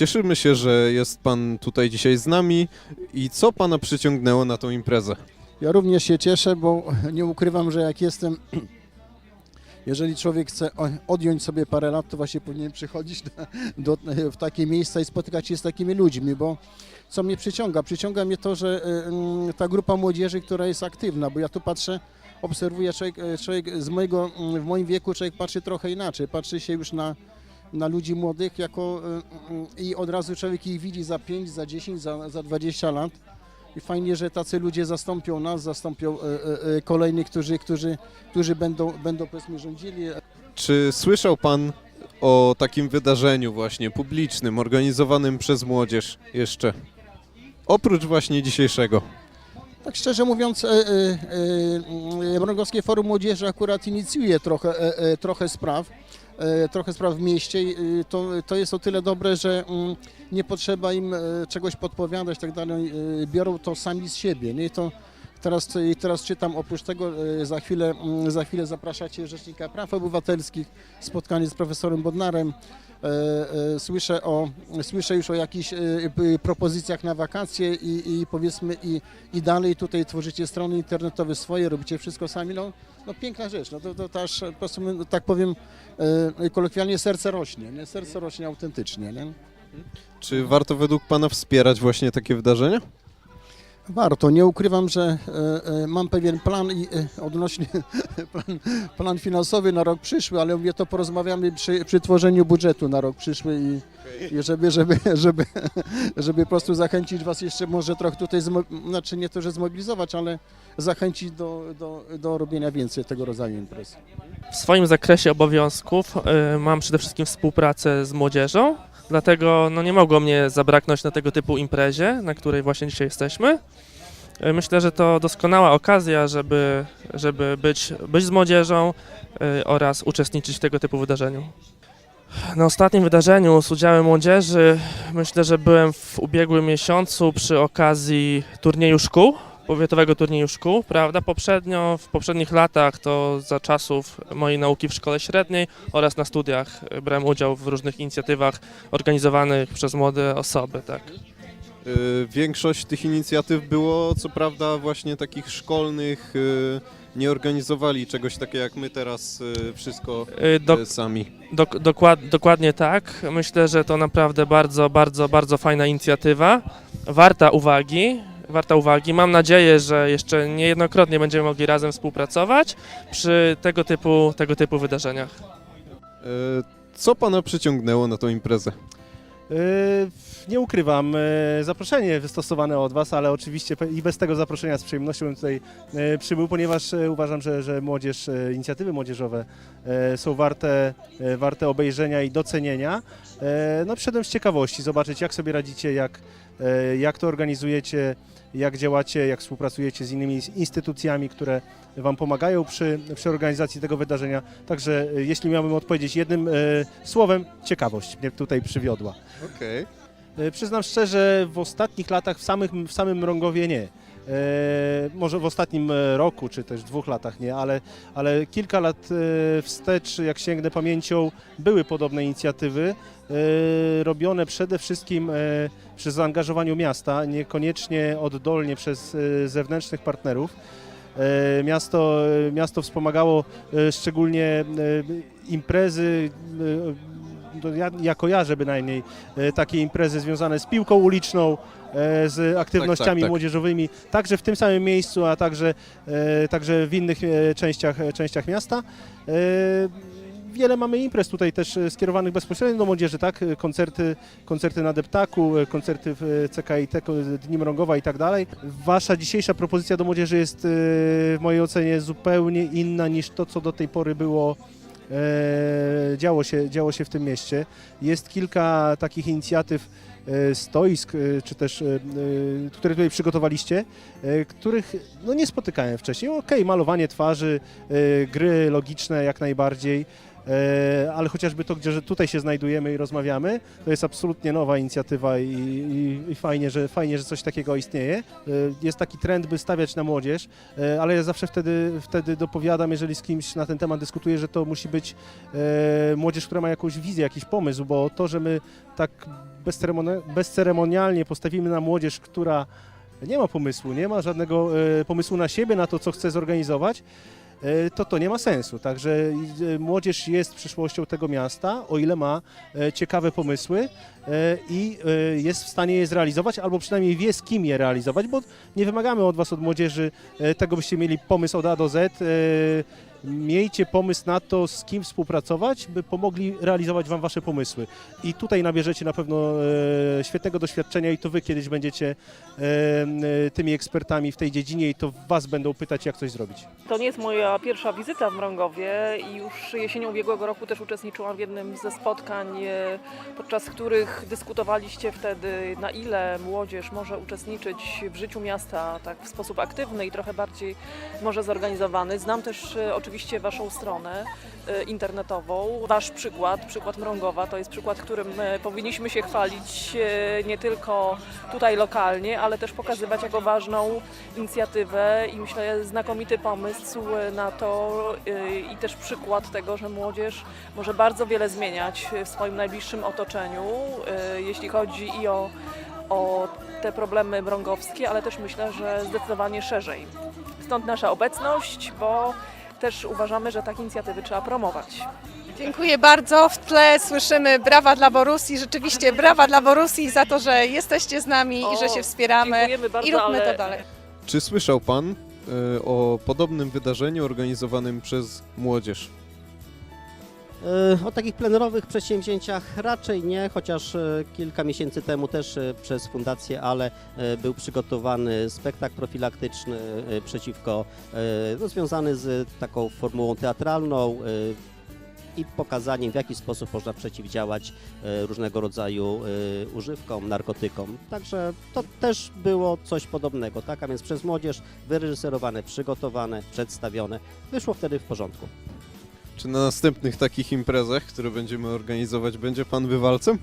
Cieszymy się, że jest Pan tutaj dzisiaj z nami i co Pana przyciągnęło na tą imprezę? Ja również się cieszę, bo nie ukrywam, że jak jestem, jeżeli człowiek chce odjąć sobie parę lat, to właśnie powinien przychodzić do, do, w takie miejsca i spotykać się z takimi ludźmi, bo co mnie przyciąga? Przyciąga mnie to, że y, mm, ta grupa młodzieży, która jest aktywna, bo ja tu patrzę, obserwuję, człowiek, y, człowiek z mojego, mm, w moim wieku człowiek patrzy trochę inaczej, patrzy się już na, na ludzi młodych jako y, i od razu człowiek ich widzi za 5, za 10, za, za 20 lat. I fajnie, że tacy ludzie zastąpią nas, zastąpią e, e, e, kolejnych, którzy, którzy, którzy będą, będą powiedzmy rządzili. Czy słyszał Pan o takim wydarzeniu właśnie publicznym, organizowanym przez młodzież jeszcze? Oprócz właśnie dzisiejszego. Tak szczerze mówiąc, e, e, e, Mrągowskie Forum Młodzieży akurat inicjuje trochę, e, e, trochę spraw, e, trochę spraw w mieście e, to, to jest o tyle dobre, że mm, nie potrzeba im e, czegoś podpowiadać i tak dalej, e, biorą to sami z siebie. Nie? To teraz, teraz czytam, oprócz tego e, za chwilę, mm, za chwilę zapraszacie Rzecznika Praw Obywatelskich, spotkanie z profesorem Bodnarem. E, e, Słyszę, o, słyszę już o jakichś propozycjach na wakacje i, i powiedzmy i, i dalej tutaj tworzycie strony internetowe swoje, robicie wszystko sami, no, no piękna rzecz, no to, to, aż po prostu, tak powiem kolokwialnie serce rośnie, nie? serce rośnie autentycznie. Nie? Czy warto według Pana wspierać właśnie takie wydarzenia? Warto, nie ukrywam, że e, e, mam pewien plan i e, odnośnie plan, plan finansowy na rok przyszły, ale mówię to porozmawiamy przy, przy tworzeniu budżetu na rok przyszły i, i żeby, żeby, żeby, żeby po prostu zachęcić Was jeszcze może trochę tutaj, znaczy nie to, że zmobilizować, ale zachęcić do, do, do robienia więcej tego rodzaju imprez. W swoim zakresie obowiązków y, mam przede wszystkim współpracę z młodzieżą, dlatego no, nie mogło mnie zabraknąć na tego typu imprezie, na której właśnie dzisiaj jesteśmy. Y, Myślę, że to doskonała okazja, żeby, żeby być, być z młodzieżą y, oraz uczestniczyć w tego typu wydarzeniu. Na ostatnim wydarzeniu z udziałem młodzieży myślę, że byłem w ubiegłym miesiącu przy okazji turnieju szkół, powiatowego turnieju szkół, prawda? Poprzednio, w poprzednich latach to za czasów mojej nauki w szkole średniej oraz na studiach brałem udział w różnych inicjatywach organizowanych przez młode osoby, tak. Y, Większość tych inicjatyw było, co prawda, właśnie takich szkolnych. y, Nie organizowali czegoś takiego jak my teraz y, wszystko Do, sami. dok, dokład, dokładnie tak. Myślę, że to naprawdę bardzo, bardzo, bardzo fajna inicjatywa. Warta uwagi. Warta uwagi. Mam nadzieję, że jeszcze niejednokrotnie będziemy mogli razem współpracować przy tego typu, tego typu wydarzeniach. Y, Co Pana przyciągnęło na tą imprezę? Yy, Nie ukrywam, yy, zaproszenie wystosowane od Was, ale oczywiście i bez tego zaproszenia z przyjemnością bym tutaj yy, przybył, ponieważ yy, uważam, że, że młodzież, inicjatywy młodzieżowe są warte, warte obejrzenia i docenienia. No przyszedłem z ciekawości, zobaczyć jak sobie radzicie, jak, jak to organizujecie, jak działacie, jak współpracujecie z innymi instytucjami, które Wam pomagają przy, przy organizacji tego wydarzenia. Także jeśli miałbym odpowiedzieć jednym słowem, ciekawość mnie tutaj przywiodła. Okej. E, Przyznam szczerze, w ostatnich latach w, samych, w samym Mrągowie nie. E, może w ostatnim e, roku, czy też dwóch latach nie, ale, ale kilka lat e, wstecz, jak sięgnę pamięcią, były podobne inicjatywy, e, robione przede wszystkim e, przy zaangażowaniu miasta, niekoniecznie oddolnie przez e, zewnętrznych partnerów. E, Miasto, miasto wspomagało e, szczególnie e, imprezy, e, ja, ja kojarzę bynajmniej e, takie imprezy związane z piłką uliczną, e, z aktywnościami tak. młodzieżowymi, także w tym samym miejscu, a także, e, także w innych e, częściach, e, częściach miasta. E, Wiele mamy imprez tutaj też e, skierowanych bezpośrednio do młodzieży, tak? E, Koncerty, koncerty na Deptaku, e, koncerty w e, CKIT, ko- Dni Mrągowa i tak dalej. Wasza dzisiejsza propozycja do młodzieży jest e, w mojej ocenie zupełnie inna niż to, co do tej pory było działo, się, działo się w tym mieście. Jest kilka takich inicjatyw, e, stoisk, e, czy też, e, e, które tutaj przygotowaliście, e, których no, nie spotykałem wcześniej. Okej, malowanie twarzy, e, gry logiczne jak najbardziej, e, ale chociażby to, gdzie że tutaj się znajdujemy i rozmawiamy, to jest absolutnie nowa inicjatywa i, i, i fajnie, że, fajnie, że coś takiego istnieje. E, Jest taki trend, by stawiać na młodzież, e, ale ja zawsze wtedy, wtedy dopowiadam, jeżeli z kimś na ten temat dyskutuję, że to musi być e, młodzież, która ma jakąś wizję, jakiś pomysł, bo to, że my tak bezceremoni- bezceremonialnie postawimy na młodzież, która nie ma pomysłu, nie ma żadnego e, pomysłu na siebie, na to, co chce zorganizować, e, to to nie ma sensu. Także e, młodzież jest przyszłością tego miasta, o ile ma e, ciekawe pomysły e, i e, jest w stanie je zrealizować, albo przynajmniej wie z kim je realizować, bo nie wymagamy od Was, od młodzieży, e, tego, byście mieli pomysł od A do Z. Miejcie pomysł na to, z kim współpracować, by pomogli realizować Wam Wasze pomysły. I tutaj nabierzecie na pewno e, świetnego doświadczenia i to Wy kiedyś będziecie e, e, tymi ekspertami w tej dziedzinie i to Was będą pytać, jak coś zrobić. To nie jest moja pierwsza wizyta w Mrągowie i już jesienią ubiegłego roku też uczestniczyłam w jednym ze spotkań, e, podczas których dyskutowaliście wtedy, na ile młodzież może uczestniczyć w życiu miasta tak w sposób aktywny i trochę bardziej może zorganizowany. Znam też e, oczywiście Waszą stronę e, internetową. Wasz przykład, przykład Mrągowa, to jest przykład, którym e, powinniśmy się chwalić e, nie tylko tutaj lokalnie, ale też pokazywać jako ważną inicjatywę i myślę znakomity pomysł na to i też przykład tego, że młodzież może bardzo wiele zmieniać w swoim najbliższym otoczeniu, jeśli chodzi i o, o te problemy mrągowskie, ale też myślę, że zdecydowanie szerzej. Stąd nasza obecność, bo też uważamy, że takie inicjatywy trzeba promować. Dziękuję bardzo. W tle słyszymy brawa dla Borussii. Rzeczywiście brawa dla Borussii za to, że jesteście z nami i że się wspieramy. Dziękujemy bardzo, I róbmy ale to dalej. Czy słyszał pan e, o podobnym wydarzeniu organizowanym przez młodzież? E, O takich plenerowych przedsięwzięciach raczej nie, chociaż e, kilka miesięcy temu też e, przez Fundację Ale był przygotowany spektakl profilaktyczny przeciwko, no, związany z taką formułą teatralną i pokazaniem, w jaki sposób można przeciwdziałać różnego rodzaju używkom, narkotykom. Także to też było coś podobnego, tak? A więc przez młodzież wyreżyserowane, przygotowane, przedstawione. Wyszło wtedy w porządku. Czy na następnych takich imprezach, które będziemy organizować, będzie pan bywalcem?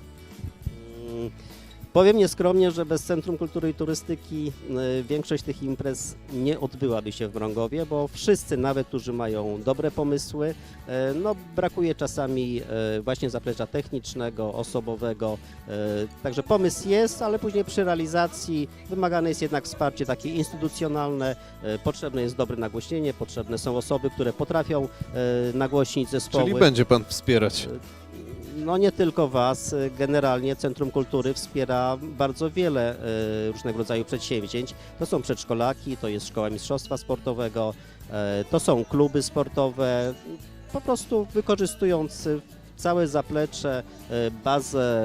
Powiem nieskromnie, że bez Centrum Kultury i Turystyki y, większość tych imprez nie odbyłaby się w Mrągowie, bo wszyscy, nawet którzy mają dobre pomysły, y, no brakuje czasami y, właśnie zaplecza technicznego, osobowego. Także pomysł jest, ale później przy realizacji wymagane jest jednak wsparcie takie instytucjonalne, potrzebne jest dobre nagłośnienie, potrzebne są osoby, które potrafią nagłośnić zespoły. Czyli będzie pan wspierać. No nie tylko Was, generalnie Centrum Kultury wspiera bardzo wiele e, różnego rodzaju przedsięwzięć. To są przedszkolaki, to jest Szkoła Mistrzostwa Sportowego, e, to są kluby sportowe. Po prostu wykorzystując całe zaplecze, bazę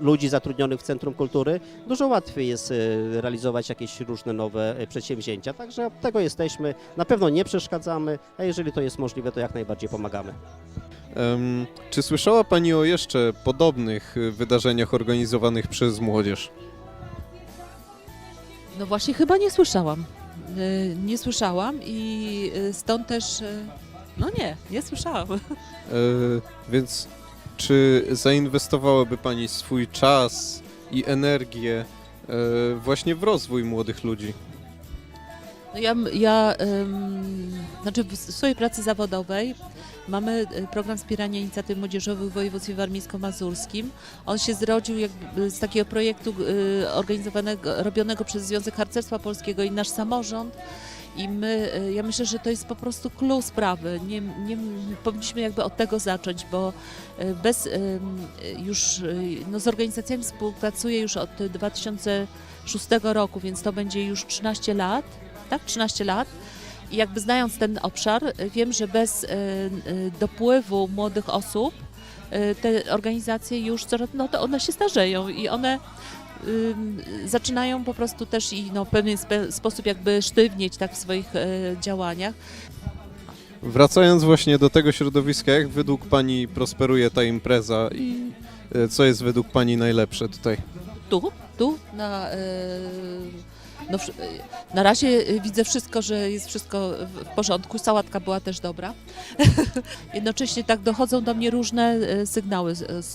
ludzi zatrudnionych w Centrum Kultury, dużo łatwiej jest realizować jakieś różne nowe przedsięwzięcia. Także od tego jesteśmy. Na pewno nie przeszkadzamy, a jeżeli to jest możliwe, to jak najbardziej pomagamy. Em, czy słyszała pani o jeszcze podobnych y, wydarzeniach organizowanych przez młodzież? No właśnie chyba nie słyszałam. Y, Nie słyszałam i y, stąd też. No nie, nie słyszałam. E, więc czy zainwestowałaby pani swój czas i energię e, właśnie w rozwój młodych ludzi? No ja, ja znaczy w swojej pracy zawodowej mamy y, program wspierania inicjatyw młodzieżowych w województwie warmińsko-mazurskim. On się zrodził jakby z takiego projektu y, organizowanego, robionego przez Związek Harcerstwa Polskiego i nasz samorząd. I my, ja myślę, że to jest po prostu clue sprawy. Nie, nie powinniśmy jakby od tego zacząć, bo bez już no z organizacjami współpracuję już od 2006 roku, więc to będzie już 13 lat tak, 13 lat. I jakby znając ten obszar, wiem, że bez y, y, dopływu młodych osób y, te organizacje już coraz, no to one się starzeją i one zaczynają po prostu też i no, w pewien sposób jakby sztywnieć tak w swoich działaniach. Wracając właśnie do tego środowiska, jak według pani prosperuje ta impreza i e, co jest według pani najlepsze tutaj? Tu, tu na, no, y, na razie y, widzę wszystko, że jest wszystko w porządku. Sałatka była też dobra. Jednocześnie tak dochodzą do mnie różne y, sygnały.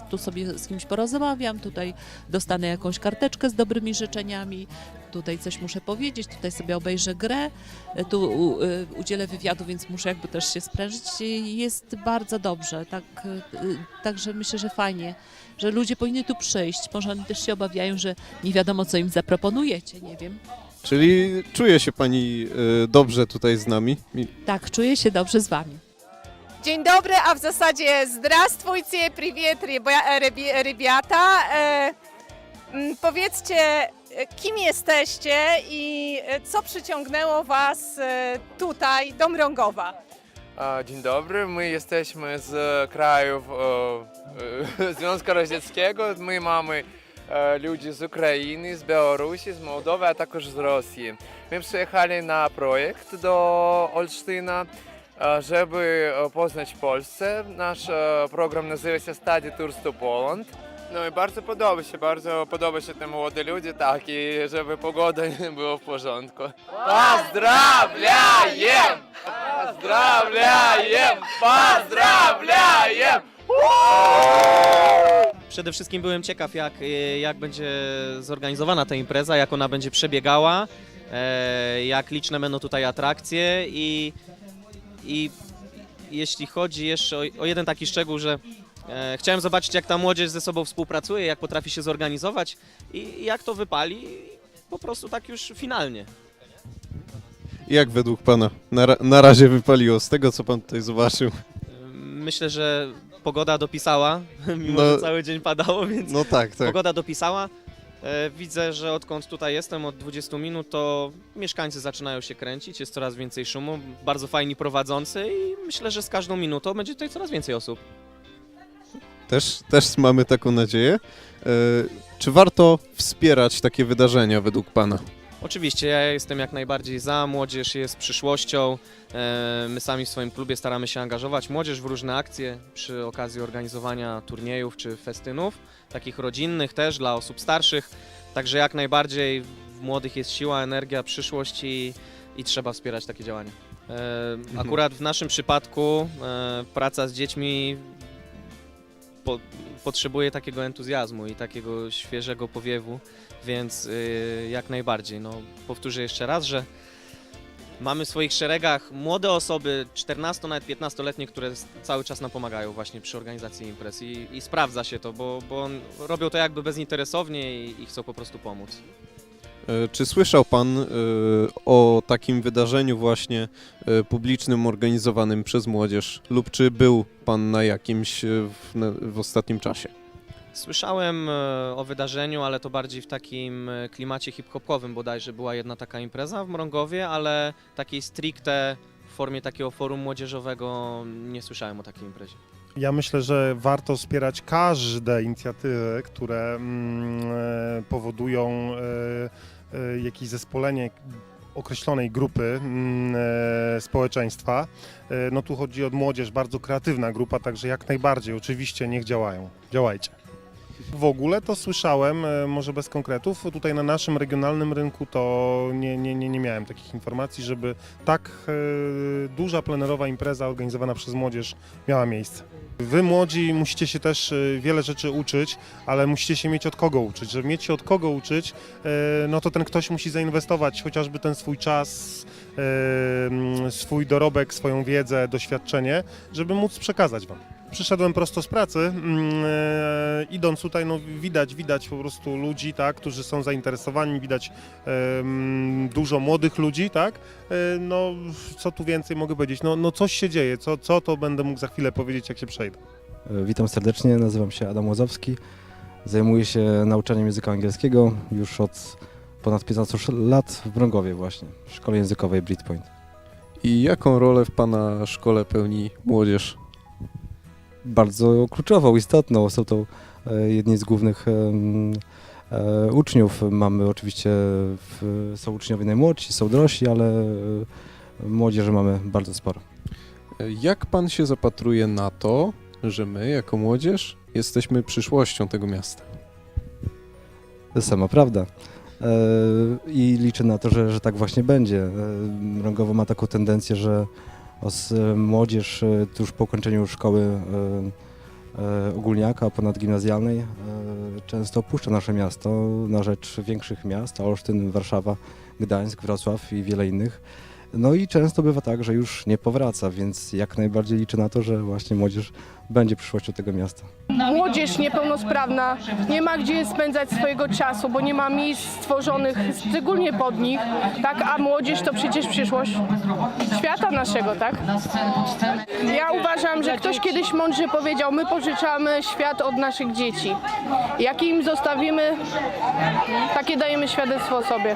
Tu sobie z kimś porozmawiam, tutaj dostanę jakąś karteczkę z dobrymi życzeniami, tutaj coś muszę powiedzieć, tutaj sobie obejrzę grę, tu udzielę wywiadu, więc muszę jakby też się sprężyć. Jest bardzo dobrze, tak, także myślę, że fajnie, że ludzie powinni tu przyjść. Może oni też się obawiają, że nie wiadomo, co im zaproponujecie, nie wiem. Czyli czuje się pani e, dobrze tutaj z nami? I- Tak, czuję się dobrze z wami. Dzień dobry, a w zasadzie здравствуйте, привет, ребя- реби- ребята. E, mm, powiedzcie, e, kim jesteście i e, co przyciągnęło Was e, tutaj do Mrągowa? A, Dzień dobry, my jesteśmy z krajów e, e, Związku Radzieckiego. My mamy e, ludzi z Ukrainy, z Białorusi, z Mołdowy, a також e, żeby e, poznać Polsce. Nasz e, program nazywa się Study Tours to Poland. No i bardzo podoba się, bardzo podoba się te młode ludzie, tak, i żeby pogoda była w porządku. Pozdrawiam! Pozdrawiam! Pozdrawiam! Przede wszystkim byłem ciekaw, jak, y, jak będzie zorganizowana ta impreza, jak ona będzie przebiegała, e, jak liczne będą tutaj atrakcje i, i jeśli chodzi jeszcze o, o jeden taki szczegół, że e, chciałem zobaczyć, jak ta młodzież ze sobą współpracuje, jak potrafi się zorganizować i, jak to wypali po prostu tak już finalnie. Jak według pana na, na razie wypaliło z tego, co pan tutaj zobaczył? Myślę, że pogoda dopisała, mimo No. że cały dzień padało, więc No tak, tak. Pogoda dopisała. E, Widzę, że odkąd tutaj jestem, od 20 minut, to mieszkańcy zaczynają się kręcić, jest coraz więcej szumu, bardzo fajni prowadzący i myślę, że z każdą minutą będzie tutaj coraz więcej osób. Też, też mamy taką nadzieję. E, Czy warto wspierać takie wydarzenia według pana? Oczywiście ja jestem jak najbardziej za, młodzież jest przyszłością, E, my sami w swoim klubie staramy się angażować. Młodzież w różne akcje przy okazji organizowania turniejów czy festynów, takich rodzinnych też dla osób starszych, także jak najbardziej w młodych jest siła, energia, przyszłość i, i trzeba wspierać takie działania. E, Akurat w naszym przypadku e, praca z dziećmi po, potrzebuje takiego entuzjazmu i takiego świeżego powiewu, więc y, jak najbardziej. No, powtórzę jeszcze raz, że mamy w swoich szeregach młode osoby, 14 nawet 15-letnie, które cały czas nam pomagają właśnie przy organizacji imprez i, i sprawdza się to, bo, bo robią to jakby bezinteresownie i, i chcą po prostu pomóc. E, Czy słyszał pan e, o takim wydarzeniu właśnie e, publicznym organizowanym przez młodzież lub czy był pan na jakimś w, w ostatnim czasie? Słyszałem e, o wydarzeniu, ale to bardziej w takim e, klimacie hip-hopowym bodajże była jedna taka impreza w Mrągowie, ale takiej stricte w formie takiego forum młodzieżowego nie słyszałem o takiej imprezie. Ja myślę, że warto wspierać każde inicjatywy, które mm, e, powodują jakieś zespolenie określonej grupy mm, społeczeństwa. No tu chodzi o młodzież, bardzo kreatywna grupa, także jak najbardziej, oczywiście niech działają. Działajcie. W ogóle to słyszałem, e, może bez konkretów, tutaj na naszym regionalnym rynku to nie, nie, nie, nie miałem takich informacji, żeby tak e, duża plenerowa impreza organizowana przez młodzież miała miejsce. Wy młodzi musicie się też e, wiele rzeczy uczyć, ale musicie się mieć od kogo uczyć. Żeby mieć się od kogo uczyć, no to ten ktoś musi zainwestować chociażby ten swój czas, swój dorobek, swoją wiedzę, doświadczenie, żeby móc przekazać wam. Przyszedłem prosto z pracy, e, idąc tutaj, no widać, widać po prostu ludzi, tak, którzy są zainteresowani, widać mm, dużo młodych ludzi, tak, e, no co tu więcej mogę powiedzieć, no, no coś się dzieje, co, co to będę mógł za chwilę powiedzieć, jak się przejdę. Witam serdecznie, nazywam się Adam Łazowski. Zajmuję się nauczaniem języka angielskiego już od ponad 15 lat w Brągowie właśnie, w szkole językowej Bridpoint. I jaką rolę w pana szkole pełni młodzież? Bardzo kluczową, istotną, są to e, jedni z głównych e, uczniów. Mamy oczywiście, w, są uczniowie najmłodsi, są dorośli, ale e, młodzieży mamy bardzo sporo. Jak pan się zapatruje na to, że my, jako młodzież, jesteśmy przyszłością tego miasta? Sama prawda. i liczę na to, że, że tak właśnie będzie. Mrągowo ma taką tendencję, że os, e, młodzież e, tuż po ukończeniu szkoły e, ogólniaka ponadgimnazjalnej często opuszcza nasze miasto na rzecz większych miast, Olsztyn, Warszawa, Gdańsk, Wrocław i wiele innych. No i często bywa tak, że już nie powraca, więc jak najbardziej liczę na to, że właśnie młodzież będzie przyszłością tego miasta. Młodzież niepełnosprawna nie ma gdzie spędzać swojego czasu, bo nie ma miejsc stworzonych szczególnie pod nich, tak? A młodzież to przecież przyszłość świata naszego, tak? Ja uważam, że ktoś kiedyś mądrze powiedział, my pożyczamy świat od naszych dzieci. Jak im zostawimy, takie dajemy świadectwo o sobie.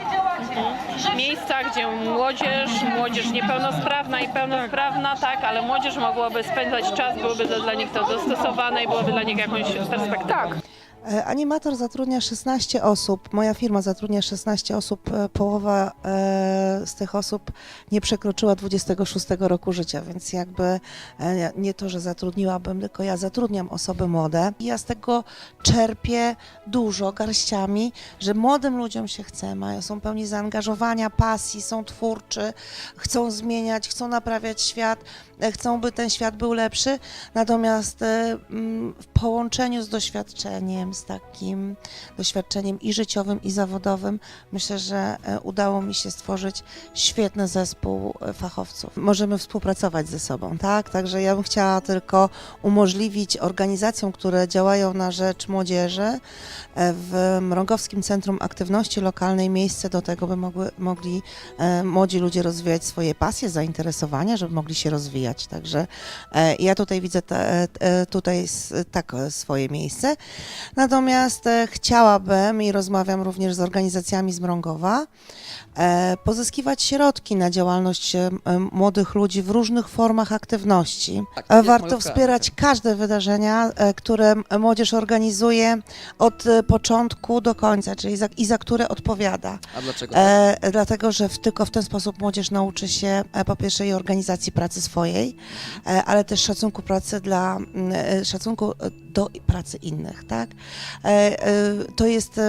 Miejsca, gdzie młodzież, młodzież niepełnosprawna i pełnosprawna, tak, ale młodzież mogłaby spędzać czas, byłoby to dla nich to dostosowane i byłoby dla nich jakąś perspektywą. Tak. E, Animator zatrudnia 16 osób. Moja firma zatrudnia 16 osób. E, Połowa e, z tych osób nie przekroczyła 26 roku życia, więc jakby nie to, że zatrudniłabym, tylko ja zatrudniam osoby młode. I ja z tego czerpię dużo garściami, że młodym ludziom się chce, mają, są pełni zaangażowania, pasji, są twórczy, chcą zmieniać, chcą naprawiać świat, chcą, by ten świat był lepszy. Natomiast e, mm, w połączeniu z doświadczeniem, z takim doświadczeniem i życiowym, i zawodowym, myślę, że e, udało mi się stworzyć świetny zespół e, fachowców. Możemy współpracować ze sobą, tak? Także ja bym chciała tylko umożliwić organizacjom, które działają na rzecz młodzieży e, w Mrągowskim Centrum Aktywności Lokalnej miejsce do tego, by mogły, mogli e, młodzi ludzie rozwijać swoje pasje, zainteresowania, żeby mogli się rozwijać. Także e, ja tutaj widzę te, e, tutaj tak e, swoje miejsce. Natomiast chciałabym i rozmawiam również z organizacjami z Mrągowa, pozyskiwać środki na działalność młodych ludzi w różnych formach aktywności. E, Warto wspierać każde wydarzenia, które młodzież organizuje od początku do końca, czyli za, i za które odpowiada. A dlaczego? E, dlatego, że w, tylko w ten sposób młodzież nauczy się po pierwsze organizacji pracy swojej, e, ale też szacunku pracy dla, mm, e, szacunku e, do pracy innych, tak? To jest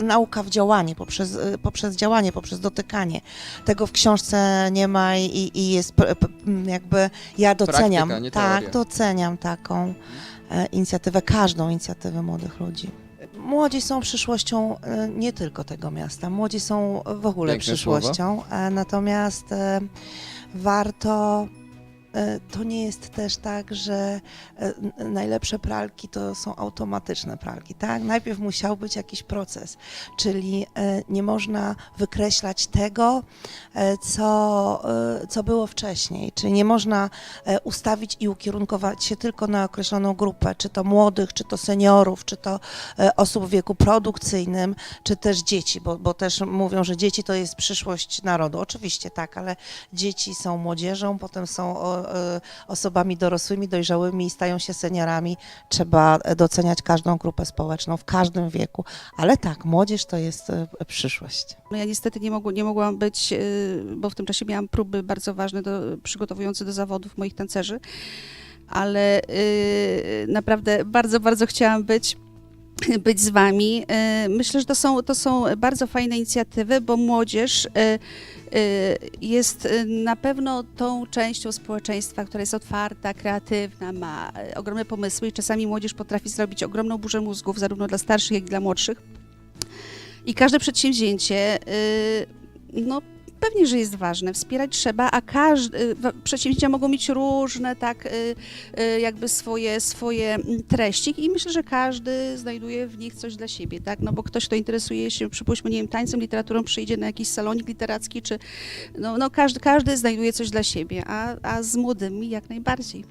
nauka w działaniu, poprzez, poprzez działanie, poprzez dotykanie. Tego w książce nie ma i, i jest jakby, ja doceniam, Praktyka, tak, doceniam taką inicjatywę, każdą inicjatywę młodych ludzi. Młodzi są przyszłością nie tylko tego miasta, młodzi są w ogóle Piękne przyszłością, e, natomiast warto. E, To nie jest też tak, że e, najlepsze pralki to są automatyczne pralki, tak? Najpierw musiał być jakiś proces, czyli e, nie można wykreślać tego, co, co było wcześniej, czyli nie można ustawić i ukierunkować się tylko na określoną grupę, czy to młodych, czy to seniorów, czy to osób w wieku produkcyjnym, czy też dzieci, bo, bo też mówią, że dzieci to jest przyszłość narodu. Oczywiście tak, ale dzieci są młodzieżą, potem są e, osobami dorosłymi, dojrzałymi i stają się seniorami. Trzeba doceniać każdą grupę społeczną w każdym wieku, ale tak, młodzież to jest e, przyszłość. No ja niestety nie, nie mogłam być, y, bo w tym czasie miałam próby bardzo ważne, do, przygotowujące do zawodów moich tancerzy, ale y, naprawdę bardzo, bardzo chciałam być być z wami. Y, Myślę, że to są, to są bardzo fajne inicjatywy, bo młodzież y, y, jest na pewno tą częścią społeczeństwa, która jest otwarta, kreatywna, ma ogromne pomysły i czasami młodzież potrafi zrobić ogromną burzę mózgów, zarówno dla starszych, jak i dla młodszych. I każde przedsięwzięcie, no pewnie, że jest ważne, wspierać trzeba, a każdy, przedsięwzięcia mogą mieć różne, tak, y, y, jakby swoje, swoje mm, treści i myślę, że każdy znajduje w nich coś dla siebie, tak, no bo ktoś, kto interesuje się, przypuśćmy, nie wiem, tańcem, literaturą, przyjdzie na jakiś salonik literacki, czy, no, no każdy, każdy znajduje coś dla siebie, a, a z młodymi jak najbardziej.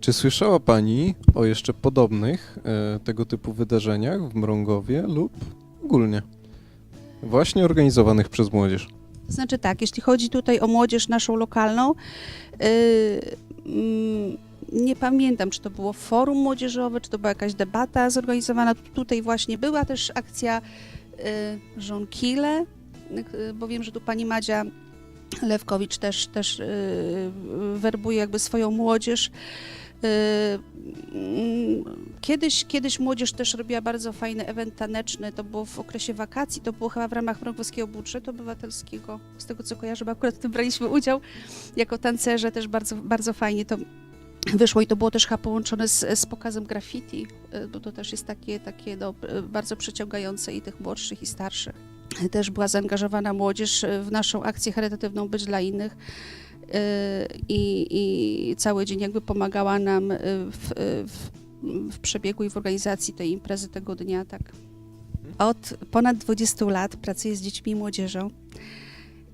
Czy słyszała Pani o jeszcze podobnych e, tego typu wydarzeniach w Mrągowie lub ogólnie? Właśnie organizowanych przez młodzież. To znaczy tak, jeśli chodzi tutaj o młodzież naszą lokalną, yy, nie pamiętam, czy to było forum młodzieżowe, czy to była jakaś debata zorganizowana. Tutaj właśnie była też akcja yy, Żonkile, yy, bo wiem, że tu pani Madzia Lewkowicz też, też yy, werbuje jakby swoją młodzież. Mm, Kiedyś, kiedyś młodzież też robiła bardzo fajny event taneczny, to było w okresie wakacji, to było chyba w ramach Mrągowskiego Budżetu Obywatelskiego, z tego co kojarzę, bo akurat w tym braliśmy udział jako tancerze, też bardzo, bardzo fajnie to wyszło i to było też chyba połączone z, z pokazem graffiti, y, bo to też jest takie, takie no, y, bardzo przyciągające i tych młodszych i starszych. Też była zaangażowana młodzież y, w naszą akcję charytatywną Być dla innych. y, i, i cały dzień jakby pomagała nam y, w, w, w przebiegu i w organizacji tej imprezy tego dnia, tak. Od ponad 20 lat pracuję z dziećmi i młodzieżą.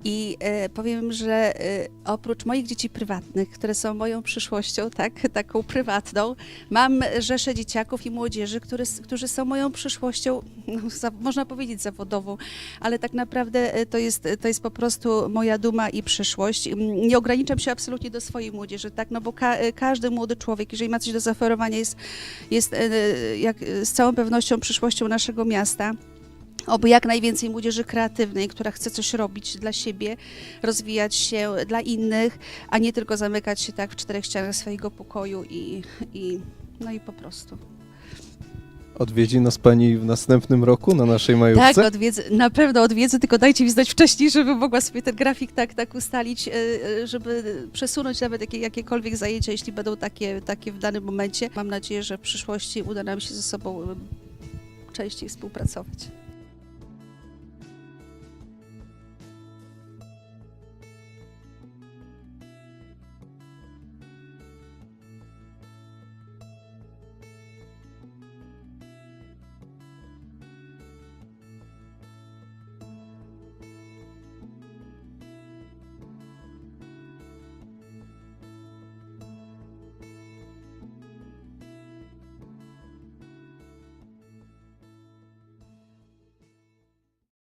I e, powiem, że e, oprócz moich dzieci prywatnych, które są moją przyszłością, tak, taką prywatną, mam rzeszę dzieciaków i młodzieży, który, którzy są moją przyszłością, no, za, można powiedzieć zawodową, ale tak naprawdę e, to jest, to jest po prostu moja duma i przyszłość. Mm, Nie ograniczam się absolutnie do swojej młodzieży, tak, no bo ka, e, każdy młody człowiek, jeżeli ma coś do zaoferowania, jest, jest e, jak, z całą pewnością przyszłością naszego miasta oby jak najwięcej młodzieży kreatywnej, która chce coś robić dla siebie, rozwijać się dla innych, a nie tylko zamykać się tak w czterech ścianach swojego pokoju i, i no i po prostu. Odwiedzi nas pani w następnym roku na naszej majówce? Tak, odwiedzę, na pewno odwiedzę, tylko dajcie mi znać wcześniej, żebym mogła sobie ten grafik tak, tak ustalić, e, e, żeby przesunąć nawet jakie, jakiekolwiek zajęcia, jeśli będą takie, takie w danym momencie. Mam nadzieję, że w przyszłości uda nam się ze sobą e, częściej współpracować.